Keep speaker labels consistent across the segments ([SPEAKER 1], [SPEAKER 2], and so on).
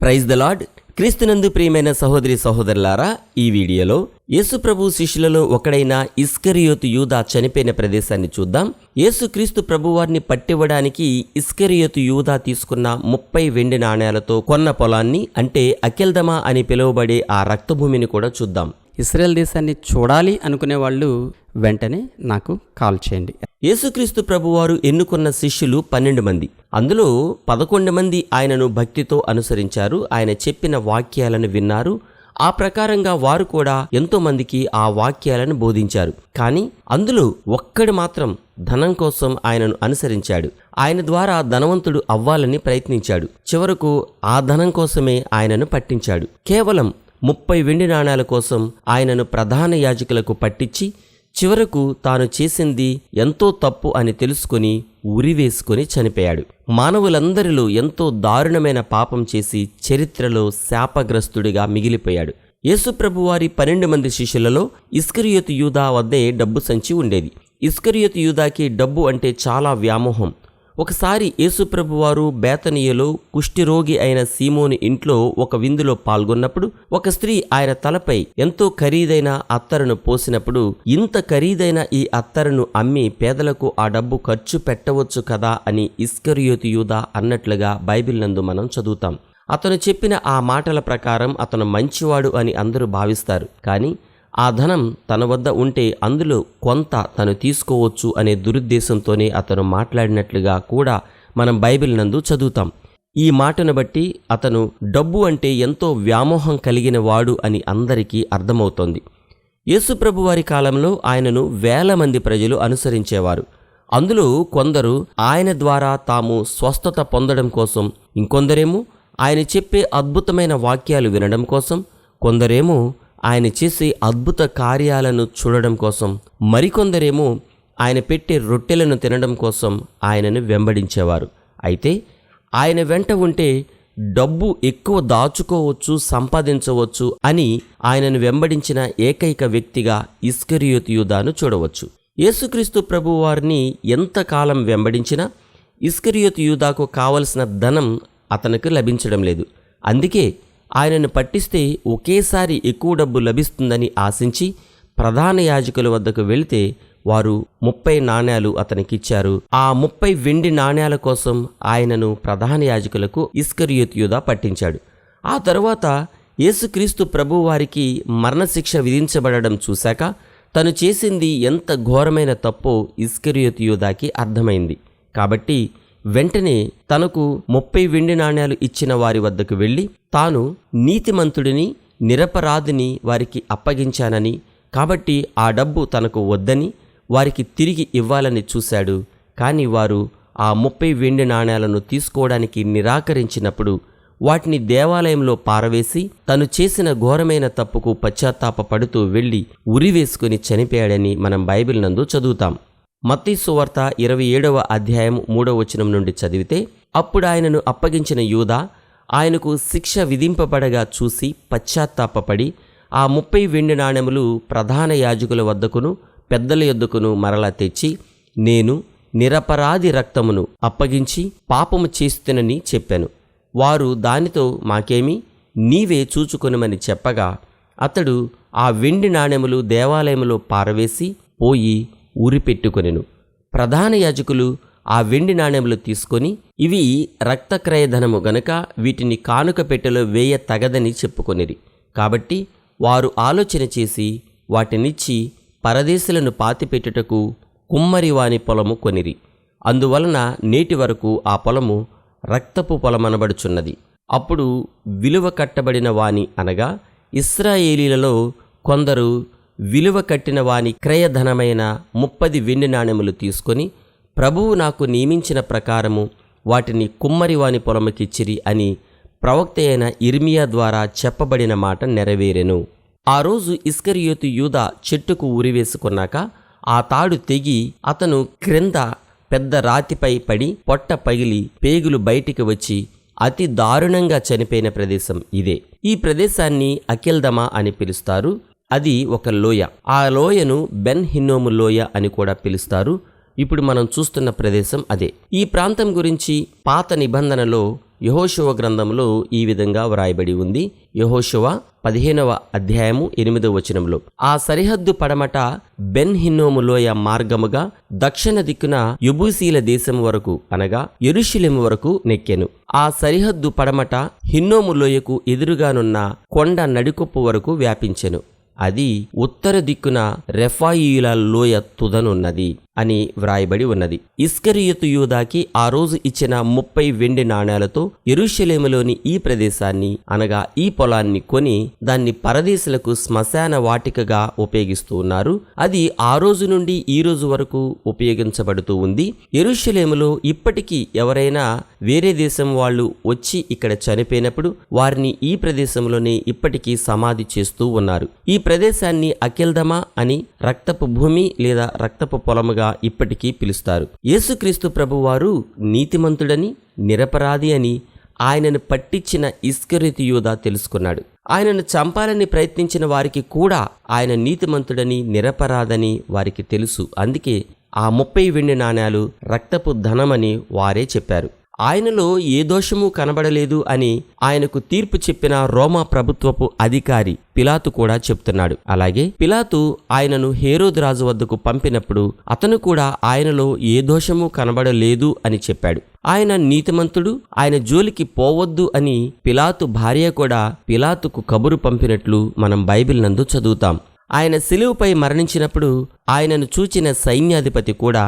[SPEAKER 1] Praise the lord క్రీస్తునందు ప్రియమైన సహోదరి సహోదరులారా ఈ వీడియోలో యేసుప్రభు శిష్యులలో ఒకడైన ఇస్కరియోతు యూదా చనిపోయిన ప్రదేశాన్ని చూద్దాం. యేసుక్రీస్తు ప్రభువారిని పట్టివ్వడానికి ఇస్కరియోతు యూదా తీసుకున్న ముప్పై వెండి నాణేలతో కొన్న పొలాన్ని అంటే అఖిల్దమా అని పిలువబడే ఆ రక్తభూమిని కూడా చూద్దాం.
[SPEAKER 2] ఇస్రాయల్ దేశాన్ని చూడాలి అనుకునే వాళ్ళు వెంటనే నాకు కాల్ చేయండి.
[SPEAKER 1] యేసుక్రీస్తు ప్రభువారు ఎన్నుకున్న శిష్యులు పన్నెండు మంది. అందులో పదకొండు మంది ఆయనను భక్తితో అనుసరించారు. ఆయన చెప్పిన వాక్యాలను విన్నారు. ఆ ప్రకారంగా వారు కూడా ఎంతో మందికి ఆ వాక్యాలను బోధించారు. కానీ అందులో ఒక్కడు మాత్రం ధనం కోసం ఆయనను అనుసరించాడు. ఆయన ద్వారా ధనవంతుడు అవ్వాలని ప్రయత్నించాడు. చివరకు ఆ ధనం కోసమే ఆయనను పట్టించాడు. కేవలం ముప్పై వెండి నాణాల కోసం ఆయనను ప్రధాన యాజకులకు పట్టించి చివరకు తాను చేసింది ఎంతో తప్పు అని తెలుసుకొని ఉరివేసుకుని చనిపోయాడు. మానవులందరిలో ఎంతో దారుణమైన పాపం చేసి చరిత్రలో శాపగ్రస్తుడిగా మిగిలిపోయాడు. యేసుప్రభువారి పన్నెండు మంది శిష్యులలో ఇస్కరియోతు యూదా వద్దే డబ్బు సంచి ఉండేది. ఇస్కరియోతు యూదాకి డబ్బు అంటే చాలా వ్యామోహం. ఒకసారి యేసుప్రభు వారు బేతనీయలో కుష్ఠిరోగి అయిన సీమోని ఇంట్లో ఒక విందులో పాల్గొన్నప్పుడు ఒక స్త్రీ ఆయన తలపై ఎంతో ఖరీదైన అత్తరును పోసినప్పుడు ఇంత ఖరీదైన ఈ అత్తరును అమ్మి పేదలకు ఆ డబ్బు ఖర్చు పెట్టవచ్చు కదా అని ఇస్కరియోతు యూదా అన్నట్లుగా బైబిల్ నందు మనం చదువుతాం. అతను చెప్పిన ఆ మాటల ప్రకారం అతను మంచివాడు అని అందరూ భావిస్తారు. కానీ ఆ ధనం తన వద్ద ఉంటే అందులో కొంత తను తీసుకోవచ్చు అనే దురుద్దేశంతోనే అతను మాట్లాడినట్లుగా కూడా మనం బైబిల్ నందు చదువుతాం. ఈ మాటను బట్టి అతను డబ్బు అంటే ఎంతో వ్యామోహం కలిగిన వాడు అని అందరికీ అర్థమవుతోంది. యేసుప్రభు వారి కాలంలో ఆయనను వేల మంది ప్రజలు అనుసరించేవారు. అందులో కొందరు ఆయన ద్వారా తాము స్వస్థత పొందడం కోసం ఇంకొందరేమో ఆయన చెప్పే అద్భుతమైన వాక్యాలు వినడం కోసం కొందరేమో ఆయన చేసే అద్భుత కార్యాలను చూడడం కోసం మరికొందరేమో ఆయన పెట్టే రొట్టెలను తినడం కోసం ఆయనను వెంబడించేవారు. అయితే ఆయన వెంట ఉంటే డబ్బు ఎక్కువ దాచుకోవచ్చు సంపాదించవచ్చు అని ఆయనను వెంబడించిన ఏకైక వ్యక్తిగా ఇస్కరియోతు యూదాను చూడవచ్చు. యేసుక్రీస్తు ప్రభు వారిని ఎంతకాలం వెంబడించినా ఇస్కరియోతు యూదాకు కావలసిన ధనం అతనికి లభించడం లేదు. అందుకే ఆయనను పట్టిస్తే ఒకేసారి ఎక్కువ డబ్బు లభిస్తుందని ఆశించి ప్రధాన యాజకుల వద్దకు వెళితే వారు ముప్పై నాణ్యాలు అతనికిచ్చారు. ఆ ముప్పై వెండి నాణ్యాల కోసం ఆయనను ప్రధాన యాజకులకు ఇస్కరియోత్యుదా పట్టించాడు. ఆ తరువాత యేసుక్రీస్తు ప్రభువారికి మరణశిక్ష విధించబడడం చూశాక తను చేసింది ఎంత ఘోరమైన తప్పో ఇస్కరియోతియోదాకి అర్థమైంది. కాబట్టి వెంటనే తనకు ముప్పై వెండి నాణ్యాలు ఇచ్చిన వారి వద్దకు వెళ్ళి తాను నీతిమంతుడిని నిరపరాధిని వారికి అప్పగించానని కాబట్టి ఆ డబ్బు తనకు వద్దని వారికి తిరిగి ఇవ్వాలని చూశాడు. కానీ వారు ఆ ముప్పై వెండి నాణ్యాలను తీసుకోవడానికి నిరాకరించినప్పుడు వాటిని దేవాలయంలో పారవేసి తను చేసిన ఘోరమైన తప్పుకు పశ్చాత్తాపపడుతూ వెళ్ళి ఉరివేసుకుని చనిపోయాడని మనం బైబిల్ నందు చదువుతాం. మత్తీ సువార్త ఇరవై ఏడవ అధ్యాయం మూడవ వచనం నుండి చదివితే అప్పుడు ఆయనను అప్పగించిన యూదా ఆయనకు శిక్ష విధింపబడగా చూసి పశ్చాత్తాపపడి ఆ ముప్పై వెండి నాణెములు ప్రధాన యాజకుల వద్దకును పెద్దల యొద్దకును మరలా తెచ్చి నేను నిరపరాధి రక్తమును అప్పగించి పాపము చేస్తునని చెప్పాను. వారు దానితో మాకేమి నీవే చూచుకొనమని చెప్పగా అతడు ఆ వెండి నాణెములు దేవాలయములో పారవేసి పోయి ఊరిపెట్టుకొనెను. ప్రధాన యాజకులు ఆ వెండి నాణెములు తీసుకొని ఇవి రక్తక్రయధనము గనుక వీటిని కానుక పెట్టెలో వేయ తగదని చెప్పుకొనిరి. కాబట్టి వారు ఆలోచన చేసి వాటినిచ్చి పరదేశులను పాతిపెట్టుటకు కుమ్మరి వాని పొలము కొనిరి. అందువలన నేటి వరకు ఆ పొలము రక్తపు పొలమనబడుచున్నది. అప్పుడు విలువ కట్టబడిన వాని అనగా ఇస్రాయేలీలలో కొందరు విలువ కట్టిన వాని క్రయధనమైన ముప్పది వెండి నాణెములు తీసుకొని ప్రభువు నాకు నియమించిన ప్రకారము వాటిని కుమ్మరి వాని పొలముకిచ్చిరి అని ప్రవక్త అయిన ఇర్మియా ద్వారా చెప్పబడిన మాట నెరవేరెను. ఆ రోజు ఇస్కరియోతు యూద చెట్టుకు ఉరివేసుకున్నాక ఆ తాడు తెగి అతను క్రింద పెద్ద రాతిపై పడి పొట్ట పగిలి పేగులు బయటికి వచ్చి అతి దారుణంగా చనిపోయిన ప్రదేశం ఇదే. ఈ ప్రదేశాన్ని అఖిల్దమా అని పిలుస్తారు. అది ఒక లోయ. ఆ లోయను బెన్ హిన్నోము లోయ అని కూడా పిలుస్తారు. ఇప్పుడు మనం చూస్తున్న ప్రదేశం అదే. ఈ ప్రాంతం గురించి పాత నిబంధనలో యహోశివ గ్రంథంలో ఈ విధంగా వ్రాయబడి ఉంది. యహోశివ పదిహేనవ అధ్యాయము ఎనిమిదవ వచనంలో ఆ సరిహద్దు పడమట బెన్ హిన్నోము లోయ మార్గముగా దక్షిణ దిక్కున యుబూసీల దేశం వరకు అనగా ఎరుషులెం వరకు నెక్కెను. ఆ సరిహద్దు పడమట హిన్నోము లోయకు ఎదురుగానున్న కొండ నడికొప్పు వరకు వ్యాపించెను. అది ఉత్తర దిక్కున రెఫాయిల లోయ తుదనున్నది. అని వ్రాయబడి ఉన్నది. ఇస్కరియుతు యూదాకి ఆ రోజు ఇచ్చిన ముప్పై వెండి నాణేలతో ఎరుషలేములోని ఈ ప్రదేశాన్ని అనగా ఈ పొలాన్ని కొని దాన్ని పరదేశులకు శ్మశాన వాటికగా ఉపయోగిస్తూ ఉన్నారు. అది ఆ రోజు నుండి ఈ రోజు వరకు ఉపయోగించబడుతూ ఉంది. ఎరుషలేములో ఇప్పటికీ ఎవరైనా వేరే దేశం వాళ్ళు వచ్చి ఇక్కడ చనిపోయినప్పుడు వారిని ఈ ప్రదేశంలోనే ఇప్పటికీ సమాధి చేస్తూ ఉన్నారు. ఈ ప్రదేశాన్ని అఖిల్దమా అని రక్తపు భూమి లేదా రక్తపు పొలముగా ఇప్పటికీ పిలుస్తారు. యేసుక్రీస్తు ప్రభువారు నీతిమంతుడని నిరపరాధి అని ఆయనను పట్టించిన ఇస్కరితి యూదా తెలుసుకున్నాడు. ఆయనను చంపాలని ప్రయత్నించిన వారికి కూడా ఆయన నీతిమంతుడని నిరపరాధని వారికి తెలుసు. అందుకే ఆ ముప్పై వెండి నాణేలు రక్తపు ధనమని వారే చెప్పారు. ఆయనలో ఏ దోషము కనబడలేదు అని ఆయనకు తీర్పు చెప్పిన రోమా ప్రభుత్వపు అధికారి పిలాతు కూడా చెప్తున్నాడు. అలాగే పిలాతు ఆయనను హేరోదు రాజు వద్దకు పంపినప్పుడు అతను కూడా ఆయనలో ఏ దోషము కనబడలేదు అని చెప్పాడు. ఆయన నీతిమంతుడు ఆయన జోలికి పోవద్దు అని పిలాతు భార్య కూడా పిలాతుకు కబురు పంపినట్లు మనం బైబిల్ నందు చదువుతాం. ఆయన సిలువుపై మరణించినప్పుడు ఆయనను చూచిన సైన్యాధిపతి కూడా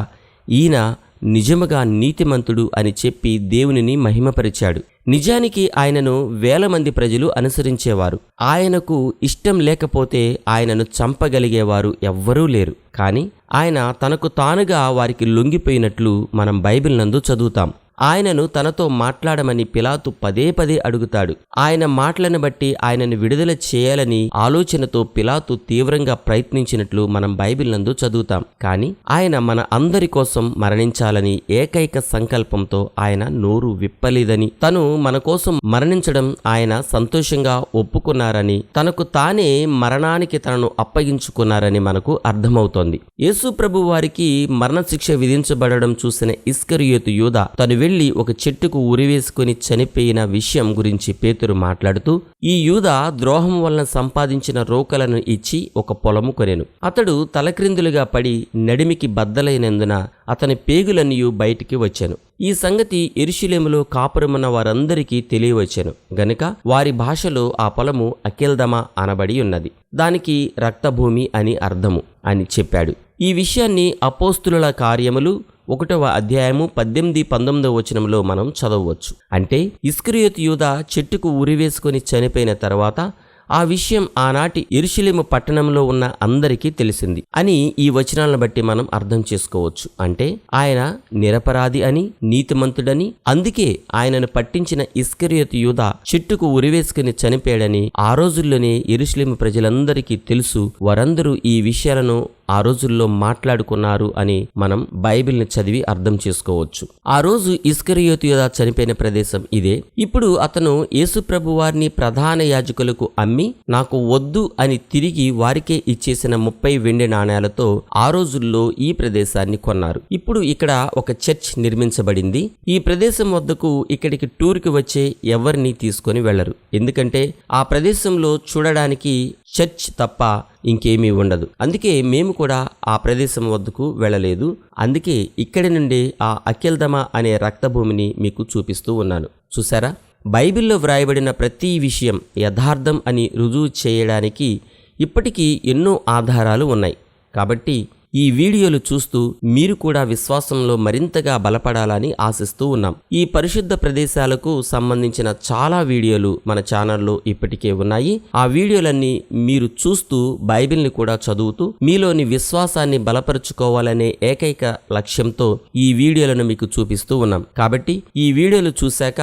[SPEAKER 1] ఈయన నిజముగా నీతిమంతుడు అని చెప్పి దేవునిని మహిమపరిచాడు. నిజానికి ఆయనను వేల మంది ప్రజలు అనుసరించేవారు. ఆయనకు ఇష్టం లేకపోతే ఆయనను చంపగలిగేవారు ఎవ్వరూ లేరు. కానీ ఆయన తనకు తానుగా వారికి లొంగిపోయినట్లు మనం బైబిల్ నందు చదువుతాం. ఆయనను తనతో మాట్లాడమని పిలాతు పదే పదే అడుగుతాడు. ఆయన మాటలను బట్టి ఆయనను విడుదల చేయాలని ఆలోచనతో పిలాతు తీవ్రంగా ప్రయత్నించినట్లు మనం బైబిల్ నందు చదువుతాం. కానీ ఆయన మన అందరి కోసం మరణించాలని ఏకైక సంకల్పంతో ఆయన నోరు విప్పలేదని తను మన కోసం మరణించడం ఆయన సంతోషంగా ఒప్పుకున్నారని తనకు తానే మరణానికి తనను అప్పగించుకున్నారని మనకు అర్థమవుతోంది. యేసు ప్రభు వారికి మరణశిక్ష విధించబడడం చూసిన ఇస్కరియోతు యూద తను వెళ్ళి ఒక చెట్టుకు ఉరివేసుకుని చనిపోయిన విషయం గురించి పేతురు మాట్లాడుతూ ఈ యూద ద్రోహం వలన సంపాదించిన రోకలను ఇచ్చి ఒక పొలము కొనెను. అతడు తలక్రిందులుగా పడి నడిమికి బద్దలైనందున అతని పేగులన్నీ బయటికి వచ్చాను. ఈ సంగతి ఎరుషులేములో కాపురమున్న వారందరికీ తెలియవచ్చాను. గనుక వారి భాషలో ఆ పొలము అఖిల్దమ అనబడి ఉన్నది. దానికి రక్తభూమి అని అర్థము అని చెప్పాడు. ఈ విషయాన్ని అపోస్తుల కార్యములు ఒకటవ అధ్యాయము పద్దెనిమిది పంతొమ్మిదవ వచనంలో మనం చదవవచ్చు. అంటే ఇస్క్రియత్ యూద చెట్టుకు ఉరివేసుకొని చనిపోయిన తర్వాత ఆ విషయం ఆనాటి ఎరుషులేము పట్టణంలో ఉన్న అందరికీ తెలిసింది అని ఈ వచనాలను బట్టి మనం అర్థం చేసుకోవచ్చు. అంటే ఆయన నిరపరాధి అని నీతిమంతుడని అందుకే ఆయనను పట్టించిన ఇస్కరియత్ యూద చెట్టుకు ఉరివేసుకుని చనిపోయాడని ఆ రోజుల్లోనే ఎరుషులేము ప్రజలందరికీ తెలుసు. వారందరూ ఈ విషయాలను ఆ రోజుల్లో మాట్లాడుకున్నారు అని మనం బైబిల్ని చదివి అర్థం చేసుకోవచ్చు. ఆ రోజు ఇస్కరియోతియోదా చనిపోయిన ప్రదేశం ఇదే. ఇప్పుడు అతను యేసుప్రభు వారిని ప్రధాన యాజకులకు అమ్మి నాకు వద్దు అని తిరిగి వారికే ఇచ్చేసిన ముప్పై వెండి నాణేలతో ఆ రోజుల్లో ఈ ప్రదేశాన్ని కొన్నారు. ఇప్పుడు ఇక్కడ ఒక చర్చ్ నిర్మించబడింది. ఈ ప్రదేశం వద్దకు ఇక్కడికి టూర్కి వచ్చే ఎవరిని తీసుకొని వెళ్ళరు ఎందుకంటే ఆ ప్రదేశంలో చూడడానికి చర్చ్ తప్ప ఇంకేమీ ఉండదు. అందుకే మేము కూడా ఆ ప్రదేశం వద్దకు వెళ్ళలేదు. అందుకే ఇక్కడి నుండి ఆ అఖిల్దమ అనే రక్తభూమిని మీకు చూపిస్తూ ఉన్నాను. చూసారా బైబిల్లో వ్రాయబడిన ప్రతి విషయం యథార్థం అని రుజువు చేయడానికి ఇప్పటికీ ఎన్నో ఆధారాలు ఉన్నాయి. కాబట్టి ఈ వీడియోలు చూస్తూ మీరు కూడా విశ్వాసంలో మరింతగా బలపడాలని ఆశిస్తూ ఉన్నాం. ఈ పరిశుద్ధ ప్రదేశాలకు సంబంధించిన చాలా వీడియోలు మన ఛానల్లో ఇప్పటికే ఉన్నాయి. ఆ వీడియోలన్నీ మీరు చూస్తూ బైబిల్ని కూడా చదువుతూ మీలోని విశ్వాసాన్ని బలపరుచుకోవాలనే ఏకైక లక్ష్యంతో ఈ వీడియోలను మీకు చూపిస్తూ ఉన్నాం. కాబట్టి ఈ వీడియోలు చూశాక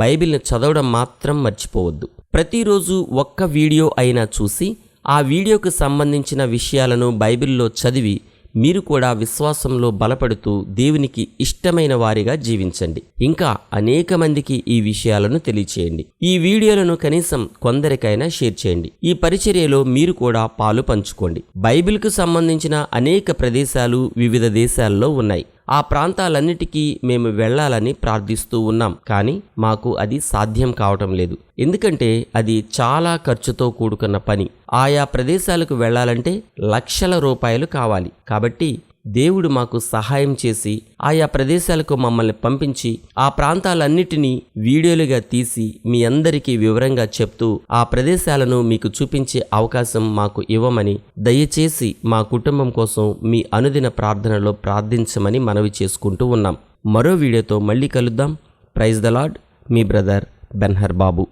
[SPEAKER 1] బైబిల్ని చదవడం మాత్రం మర్చిపోవద్దు. ప్రతిరోజు ఒక్క వీడియో అయినా చూసి ఆ వీడియోకు సంబంధించిన విషయాలను బైబిల్లో చదివి మీరు కూడా విశ్వాసంలో బలపడుతూ దేవునికి ఇష్టమైన వారిగా జీవించండి. ఇంకా అనేక మందికి ఈ విషయాలను తెలియచేయండి. ఈ వీడియోలను కనీసం కొందరికైనా షేర్ చేయండి. ఈ పరిచర్యలో మీరు కూడా పాలు పంచుకోండి. బైబిల్కు సంబంధించిన అనేక ప్రదేశాలు వివిధ దేశాల్లో ఉన్నాయి. ఆ ప్రాంతాలన్నిటికీ మేము వెళ్ళాలని ప్రార్థిస్తూ ఉన్నాం. కానీ మాకు అది సాధ్యం కావటం లేదు. ఎందుకంటే అది చాలా ఖర్చుతో కూడుకున్న పని. ఆయా ప్రదేశాలకు వెళ్ళాలంటే లక్షల రూపాయలు కావాలి. కాబట్టి దేవుడు మాకు సహాయం చేసి ఆయా ప్రదేశాలకు మమ్మల్ని పంపించి ఆ ప్రాంతాలన్నిటినీ వీడియోలుగా తీసి మీ అందరికీ వివరంగా చెప్తూ ఆ ప్రదేశాలను మీకు చూపించే అవకాశం మాకు ఇవ్వమని దయచేసి మా కుటుంబం కోసం మీ అనుదిన ప్రార్థనలో ప్రార్థించమని మనవి చేసుకుంటూ ఉన్నాం. మరో వీడియోతో మళ్ళీ కలుద్దాం. ప్రైజ్ ద లాడ్ మీ బ్రదర్ బెన్హర్ బాబు.